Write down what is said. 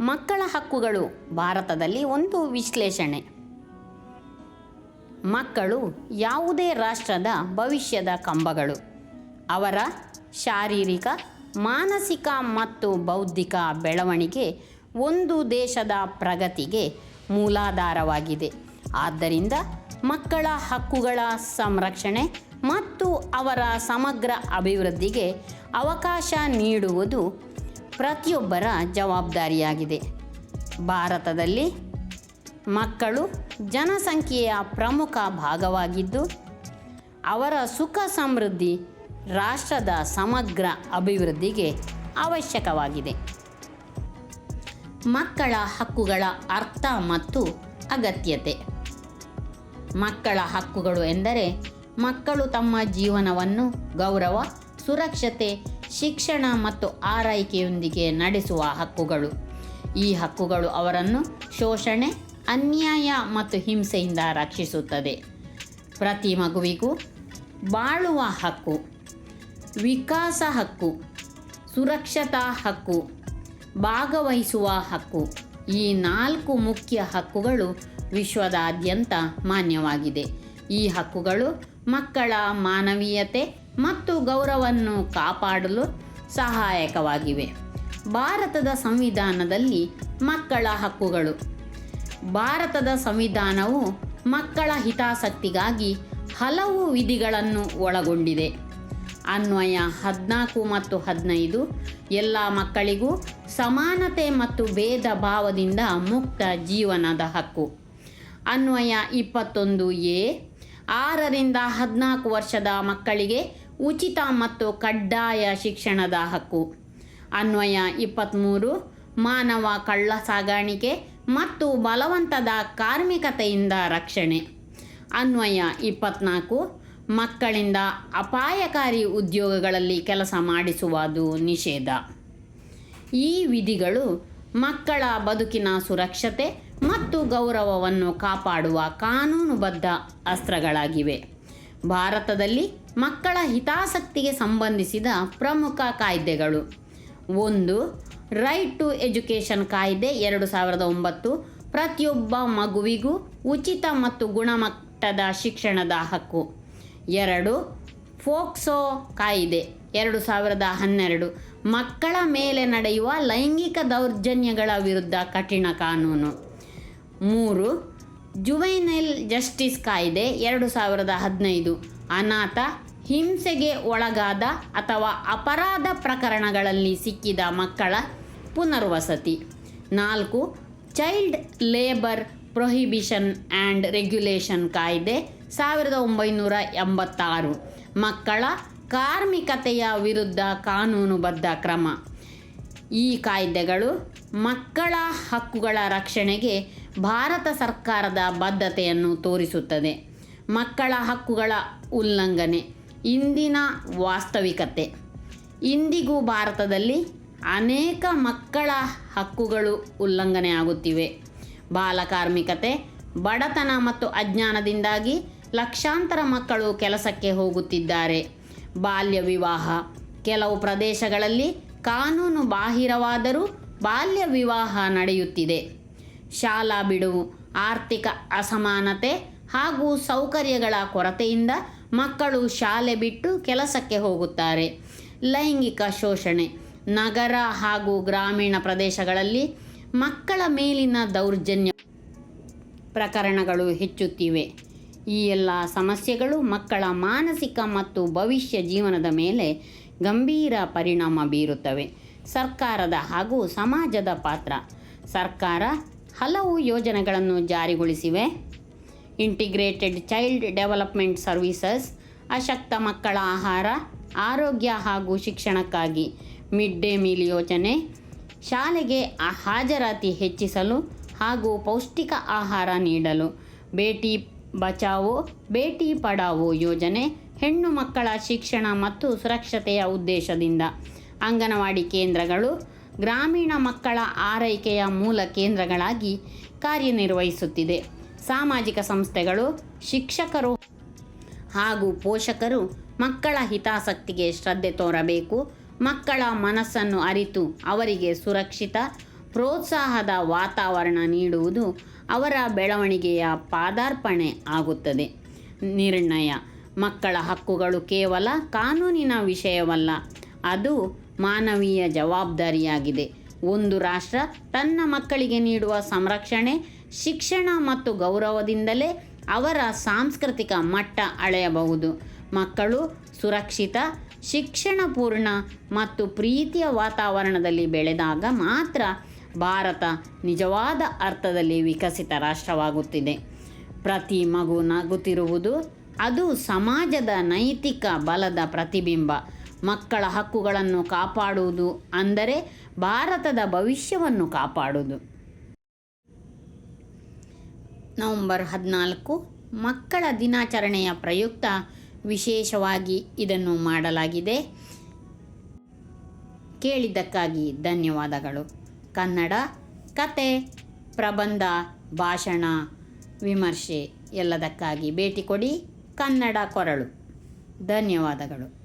ಮಕ್ಕಳ ಹಕ್ಕುಗಳು ಭಾರತದಲ್ಲಿ ಒಂದು ವಿಶ್ಲೇಷಣೆ. ಮಕ್ಕಳು ಯಾವುದೇ ರಾಷ್ಟ್ರದ ಭವಿಷ್ಯದ ಕಂಬಗಳು. ಅವರ ಶಾರೀರಿಕ, ಮಾನಸಿಕ ಮತ್ತು ಬೌದ್ಧಿಕ ಬೆಳವಣಿಗೆ ಒಂದು ದೇಶದ ಪ್ರಗತಿಗೆ ಮೂಲಾಧಾರವಾಗಿದೆ. ಆದ್ದರಿಂದ ಮಕ್ಕಳ ಹಕ್ಕುಗಳ ಸಂರಕ್ಷಣೆ ಮತ್ತು ಅವರ ಸಮಗ್ರ ಅಭಿವೃದ್ಧಿಗೆ ಅವಕಾಶ ನೀಡುವುದು ಪ್ರತಿಯೊಬ್ಬರ ಜವಾಬ್ದಾರಿಯಾಗಿದೆ. ಭಾರತದಲ್ಲಿ ಮಕ್ಕಳು ಜನಸಂಖ್ಯೆಯ ಪ್ರಮುಖ ಭಾಗವಾಗಿದ್ದು, ಅವರ ಸುಖ ಸಮೃದ್ಧಿ ರಾಷ್ಟ್ರದ ಸಮಗ್ರ ಅಭಿವೃದ್ಧಿಗೆ ಅವಶ್ಯಕವಾಗಿದೆ. ಮಕ್ಕಳ ಹಕ್ಕುಗಳ ಅರ್ಥ ಮತ್ತು ಅಗತ್ಯತೆ. ಮಕ್ಕಳ ಹಕ್ಕುಗಳು ಎಂದರೆ ಮಕ್ಕಳು ತಮ್ಮ ಜೀವನವನ್ನು ಗೌರವ, ಸುರಕ್ಷತೆ ಶಿಕ್ಷಣ ಮತ್ತು ಆರೈಕೆಯೊಂದಿಗೆ ನಡೆಸುವ ಹಕ್ಕುಗಳು. ಈ ಹಕ್ಕುಗಳು ಅವರನ್ನು ಶೋಷಣೆ, ಅನ್ಯಾಯ ಮತ್ತು ಹಿಂಸೆಯಿಂದ ರಕ್ಷಿಸುತ್ತದೆ. ಪ್ರತಿ ಮಗುವಿಗೂ ಬಾಳುವ ಹಕ್ಕು, ವಿಕಾಸ ಹಕ್ಕು, ಸುರಕ್ಷತಾ ಹಕ್ಕು, ಭಾಗವಹಿಸುವ ಹಕ್ಕು ಈ ನಾಲ್ಕು ಮುಖ್ಯ ಹಕ್ಕುಗಳು ವಿಶ್ವದಾದ್ಯಂತ ಮಾನ್ಯವಾಗಿದೆ. ಈ ಹಕ್ಕುಗಳು ಮಕ್ಕಳ ಮಾನವೀಯತೆ ಮತ್ತು ಗೌರವವನ್ನು ಕಾಪಾಡಲು ಸಹಾಯಕವಾಗಿವೆ. ಭಾರತದ ಸಂವಿಧಾನದಲ್ಲಿ ಮಕ್ಕಳ ಹಕ್ಕುಗಳು. ಭಾರತದ ಸಂವಿಧಾನವು ಮಕ್ಕಳ ಹಿತಾಸಕ್ತಿಗಾಗಿ ಹಲವು ವಿಧಿಗಳನ್ನು ಒಳಗೊಂಡಿದೆ. ಅನ್ವಯ ಹದಿನಾಲ್ಕು ಮತ್ತು ಹದಿನೈದು ಎಲ್ಲ ಮಕ್ಕಳಿಗೂ ಸಮಾನತೆ ಮತ್ತು ಭೇದ ಭಾವದಿಂದ ಮುಕ್ತ ಜೀವನದ ಹಕ್ಕು. ಅನ್ವಯ ಇಪ್ಪತ್ತೊಂದು ಎ, ಆರರಿಂದ ಹದಿನಾಲ್ಕು ವರ್ಷದ ಮಕ್ಕಳಿಗೆ ಉಚಿತ ಮತ್ತು ಕಡ್ಡಾಯ ಶಿಕ್ಷಣದ ಹಕ್ಕು. ಅನ್ವಯ ಇಪ್ಪತ್ತ್ಮೂರು ಮಾನವ ಕಳ್ಳ ಸಾಗಾಣಿಕೆ ಮತ್ತು ಬಲವಂತದ ಕಾರ್ಮಿಕತೆಯಿಂದ ರಕ್ಷಣೆ. ಅನ್ವಯ ಇಪ್ಪತ್ನಾಲ್ಕು, ಮಕ್ಕಳಿಂದ ಅಪಾಯಕಾರಿ ಉದ್ಯೋಗಗಳಲ್ಲಿ ಕೆಲಸ ಮಾಡಿಸುವುದು ನಿಷೇಧ. ಈ ವಿಧಿಗಳು ಮಕ್ಕಳ ಬದುಕಿನ ಸುರಕ್ಷತೆ ಮತ್ತು ಗೌರವವನ್ನು ಕಾಪಾಡುವ ಕಾನೂನುಬದ್ಧ ಅಸ್ತ್ರಗಳಾಗಿವೆ. ಭಾರತದಲ್ಲಿ ಮಕ್ಕಳ ಹಿತಾಸಕ್ತಿಗೆ ಸಂಬಂಧಿಸಿದ ಪ್ರಮುಖ ಕಾಯ್ದೆಗಳು. ಒಂದು ರೈಟ್ ಟು ಎಜುಕೇಷನ್ ಕಾಯ್ದೆ ಎರಡು ಸಾವಿರದ ಒಂಬತ್ತು. ಪ್ರತಿಯೊಬ್ಬ ಮಗುವಿಗೂ ಉಚಿತ ಮತ್ತು ಗುಣಮಟ್ಟದ ಶಿಕ್ಷಣದ ಹಕ್ಕು. ಎರಡು ಫೋಕ್ಸೋ ಕಾಯ್ದೆ ಎರಡು ಸಾವಿರದ ಹನ್ನೆರಡು. ಮಕ್ಕಳ ಮೇಲೆ ನಡೆಯುವ ಲೈಂಗಿಕ ದೌರ್ಜನ್ಯಗಳ ವಿರುದ್ಧ ಕಠಿಣ ಕಾನೂನು. ಮೂರು ಜುವೈನೈಲ್ ಜಸ್ಟಿಸ್ ಕಾಯ್ದೆ ಎರಡು ಸಾವಿರದ ಹದಿನೈದು. ಅನಾಥ, ಹಿಂಸೆಗೆ ಒಳಗಾದ ಅಥವಾ ಅಪರಾಧ ಪ್ರಕರಣಗಳಲ್ಲಿ ಸಿಕ್ಕಿದ ಮಕ್ಕಳ ಪುನರ್ವಸತಿ. ನಾಲ್ಕು, child labour prohibition and regulation ಕಾಯ್ದೆ ಸಾವಿರದ ಒಂಬೈನೂರ ಎಂಬತ್ತಾರು. ಮಕ್ಕಳ ಕಾರ್ಮಿಕತೆಯ ವಿರುದ್ಧ ಕಾನೂನುಬದ್ಧ ಕ್ರಮ. ಈ ಕಾಯ್ದೆಗಳು ಮಕ್ಕಳ ಹಕ್ಕುಗಳ ರಕ್ಷಣೆಗೆ ಭಾರತ ಸರ್ಕಾರದ ಬದ್ಧತೆಯನ್ನು ತೋರಿಸುತ್ತದೆ. ಮಕ್ಕಳ ಹಕ್ಕುಗಳ ಉಲ್ಲಂಘನೆ, ಇಂದಿನ ವಾಸ್ತವಿಕತೆ. ಇಂದಿಗೂ ಭಾರತದಲ್ಲಿ ಅನೇಕ ಮಕ್ಕಳ ಹಕ್ಕುಗಳು ಉಲ್ಲಂಘನೆ ಆಗುತ್ತಿವೆ. ಬಾಲಕಾರ್ಮಿಕತೆ ಬಡತನ ಮತ್ತು ಅಜ್ಞಾನದಿಂದಾಗಿ ಲಕ್ಷಾಂತರ ಮಕ್ಕಳು ಕೆಲಸಕ್ಕೆ ಹೋಗುತ್ತಿದ್ದಾರೆ. ಬಾಲ್ಯ ವಿವಾಹ, ಕೆಲವು ಪ್ರದೇಶಗಳಲ್ಲಿ ಕಾನೂನು ಬಾಹಿರವಾದರೂ ಬಾಲ್ಯ ವಿವಾಹ ನಡೆಯುತ್ತಿದೆ. ಶಾಲಾ ಬಿಡುವು, ಆರ್ಥಿಕ ಅಸಮಾನತೆ ಹಾಗೂ ಸೌಕರ್ಯಗಳ ಕೊರತೆಯಿಂದ ಮಕ್ಕಳು ಶಾಲೆ ಬಿಟ್ಟು ಕೆಲಸಕ್ಕೆ ಹೋಗುತ್ತಾರೆ. ಲೈಂಗಿಕ ಶೋಷಣೆ, ನಗರ ಹಾಗೂ ಗ್ರಾಮೀಣ ಪ್ರದೇಶಗಳಲ್ಲಿ ಮಕ್ಕಳ ಮೇಲಿನ ದೌರ್ಜನ್ಯ ಪ್ರಕರಣಗಳು ಹೆಚ್ಚುತ್ತಿವೆ. ಈ ಎಲ್ಲ ಸಮಸ್ಯೆಗಳು ಮಕ್ಕಳ ಮಾನಸಿಕ ಮತ್ತು ಭವಿಷ್ಯ ಜೀವನದ ಮೇಲೆ ಗಂಭೀರ ಪರಿಣಾಮ ಬೀರುತ್ತವೆ. ಸರ್ಕಾರದ ಹಾಗೂ ಸಮಾಜದ ಪಾತ್ರ. ಸರ್ಕಾರ ಹಲವು ಯೋಜನೆಗಳನ್ನು ಜಾರಿಗೊಳಿಸಿವೆ. ಇಂಟಿಗ್ರೇಟೆಡ್ ಚೈಲ್ಡ್ ಡೆವಲಪ್ಮೆಂಟ್ ಸರ್ವೀಸಸ್ ಅಶಕ್ತ ಮಕ್ಕಳ ಆಹಾರ, ಆರೋಗ್ಯ ಹಾಗೂ ಶಿಕ್ಷಣಕ್ಕಾಗಿ ಮಿಡ್ ಡೇ ಮೀಲ್ ಯೋಜನೆ, ಶಾಲೆಗೆ ಹಾಜರಾತಿ ಹೆಚ್ಚಿಸಲು ಹಾಗೂ ಪೌಷ್ಟಿಕ ಆಹಾರ ನೀಡಲು, ಬೇಟಿ ಬಚಾವೋ ಬೇಟಿ ಪಡಾವೋ ಯೋಜನೆ ಹೆಣ್ಣು ಮಕ್ಕಳ ಶಿಕ್ಷಣ ಮತ್ತು ಸುರಕ್ಷತೆಯ ಉದ್ದೇಶದಿಂದ. ಅಂಗನವಾಡಿ ಕೇಂದ್ರಗಳು ಗ್ರಾಮೀಣ ಮಕ್ಕಳ ಆರೈಕೆಯ ಮೂಲ ಕೇಂದ್ರಗಳಾಗಿ ಕಾರ್ಯನಿರ್ವಹಿಸುತ್ತಿದೆ. ಸಾಮಾಜಿಕ ಸಂಸ್ಥೆಗಳು, ಶಿಕ್ಷಕರು ಹಾಗೂ ಪೋಷಕರು ಮಕ್ಕಳ ಹಿತಾಸಕ್ತಿಗೆ ಶ್ರದ್ಧೆ ತೋರಬೇಕು. ಮಕ್ಕಳ ಮನಸ್ಸನ್ನು ಅರಿತು ಅವರಿಗೆ ಸುರಕ್ಷಿತ ಪ್ರೋತ್ಸಾಹದ ವಾತಾವರಣ ನೀಡುವುದು ಅವರ ಬೆಳವಣಿಗೆಯ ಪಾದಾರ್ಪಣೆ ಆಗುತ್ತದೆ. ನಿರ್ಣಯ. ಮಕ್ಕಳ ಹಕ್ಕುಗಳು ಕೇವಲ ಕಾನೂನಿನ ವಿಷಯವಲ್ಲ, ಅದು ಮಾನವೀಯ ಜವಾಬ್ದಾರಿಯಾಗಿದೆ. ಒಂದು ರಾಷ್ಟ್ರ ತನ್ನ ಮಕ್ಕಳಿಗೆ ನೀಡುವ ಸಂರಕ್ಷಣೆ, ಶಿಕ್ಷಣ ಮತ್ತು ಗೌರವದಿಂದಲೇ ಅವರ ಸಾಂಸ್ಕೃತಿಕ ಮಟ್ಟ ಅಳೆಯಬಹುದು. ಮಕ್ಕಳು ಸುರಕ್ಷಿತ, ಶಿಕ್ಷಣಪೂರ್ಣ ಮತ್ತು ಪ್ರೀತಿಯ ವಾತಾವರಣದಲ್ಲಿ ಬೆಳೆದಾಗ ಮಾತ್ರ ಭಾರತ ನಿಜವಾದ ಅರ್ಥದಲ್ಲಿ ವಿಕಸಿತ ರಾಷ್ಟ್ರವಾಗುತ್ತಿದೆ. ಪ್ರತಿ ಮಗು ನಗುತ್ತಿರುವುದು ಅದು ಸಮಾಜದ ನೈತಿಕ ಬಲದ ಪ್ರತಿಬಿಂಬ. ಮಕ್ಕಳ ಹಕ್ಕುಗಳನ್ನು ಕಾಪಾಡುವುದು ಅಂದರೆ ಭಾರತದ ಭವಿಷ್ಯವನ್ನು ಕಾಪಾಡುವುದು. ನವೆಂಬರ್ ಹದಿನಾಲ್ಕು ಮಕ್ಕಳ ದಿನಾಚರಣೆಯ ಪ್ರಯುಕ್ತ ವಿಶೇಷವಾಗಿ ಇದನ್ನು ಮಾಡಲಾಗಿದೆ. ಕೇಳಿದ್ದಕ್ಕಾಗಿ ಧನ್ಯವಾದಗಳು. ಕನ್ನಡ ಕತೆ ಪ್ರಬಂಧ ಭಾಷಣ ವಿಮರ್ಶೆ ಎಲ್ಲದಕ್ಕಾಗಿ ಭೇಟಿ ಕೊಡಿ ಕನ್ನಡ ಕೊರಳು. ಧನ್ಯವಾದಗಳು.